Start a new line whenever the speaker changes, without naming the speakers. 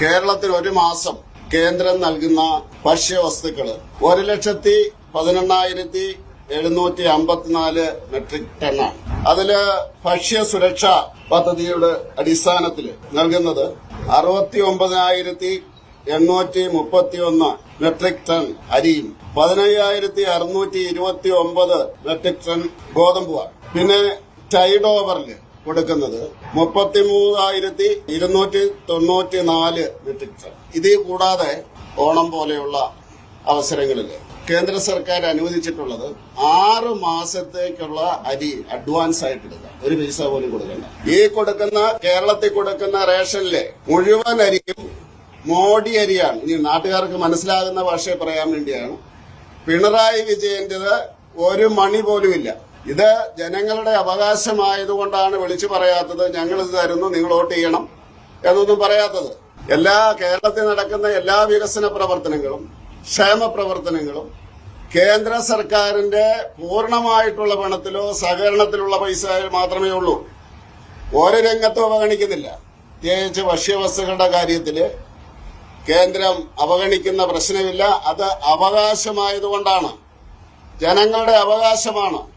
കേരളത്തിൽ ഒരു മാസം കേന്ദ്രം നൽകുന്ന ഭക്ഷ്യവസ്തുക്കൾ ഒരു ലക്ഷത്തി പതിനെണ്ണായിരത്തി എഴുന്നൂറ്റി അമ്പത്തിനാല് മെട്രിക് ടണ്ണാണ്. അതിൽ ഭക്ഷ്യ സുരക്ഷാ പദ്ധതിയുടെ അടിസ്ഥാനത്തിൽ നൽകുന്നത് അറുപത്തി ഒമ്പതിനായിരത്തി എണ്ണൂറ്റി മുപ്പത്തി ഒന്ന് മെട്രിക് ടൺ അരിയും പതിനയ്യായിരത്തി അറുന്നൂറ്റി ഇരുപത്തി ഒമ്പത് മെട്രിക് ടൺ ഗോതമ്പുമാണ്. പിന്നെ ടൈഡ് ഓവറിൽ കൊടുക്കുന്നത് മുപ്പത്തി മൂവായിരത്തി ഇരുന്നൂറ്റി തൊണ്ണൂറ്റി നാല് മെട്രിക് ടൺ ഇതിൽ കൂടാതെ ഓണം പോലെയുള്ള അവസരങ്ങളിൽ കേന്ദ്ര സർക്കാർ അനുവദിച്ചിട്ടുള്ളത് ആറ് മാസത്തേക്കുള്ള അരി അഡ്വാൻസ് ആയിട്ട് എടുക്കാം ഒരു പൈസ പോലും കൊടുക്കണ്ട. ഈ കൊടുക്കുന്ന കേരളത്തിൽ കൊടുക്കുന്ന റേഷനിലെ മുഴുവൻ അരിയും മോഡി അരിയാണ്. ഇനി നാട്ടുകാർക്ക് മനസ്സിലാകുന്ന ഭാഷയെ പറയാൻ വേണ്ടിയാണ്. പിണറായി വിജയന്റേത് ഒരു മണി പോലുമില്ല ഇത് ജനങ്ങളുടെ അവകാശമായതുകൊണ്ടാണ് വിളിച്ചു പറയാത്തത്. ഞങ്ങൾ ഇത് തരുന്നു നിങ്ങൾ വോട്ട് ചെയ്യണം എന്നൊന്നും പറയാത്തത്. എല്ലാ കേരളത്തിൽ നടക്കുന്ന എല്ലാ വികസന പ്രവർത്തനങ്ങളും ക്ഷേമ പ്രവർത്തനങ്ങളും കേന്ദ്ര സർക്കാരിന്റെ പൂർണമായിട്ടുള്ള പണത്തിലോ സഹകരണത്തിലുള്ള പൈസ മാത്രമേ ഉള്ളൂ. ഓരോ രംഗത്തും അവഗണിക്കുന്നില്ല. പ്രത്യേകിച്ച് ഭക്ഷ്യവസ്തുക്കളുടെ കാര്യത്തിൽ കേന്ദ്രം അവഗണിക്കുന്ന പ്രശ്നമില്ല. അത് അവകാശമായതുകൊണ്ടാണ്. ജനങ്ങളുടെ അവകാശമാണ്.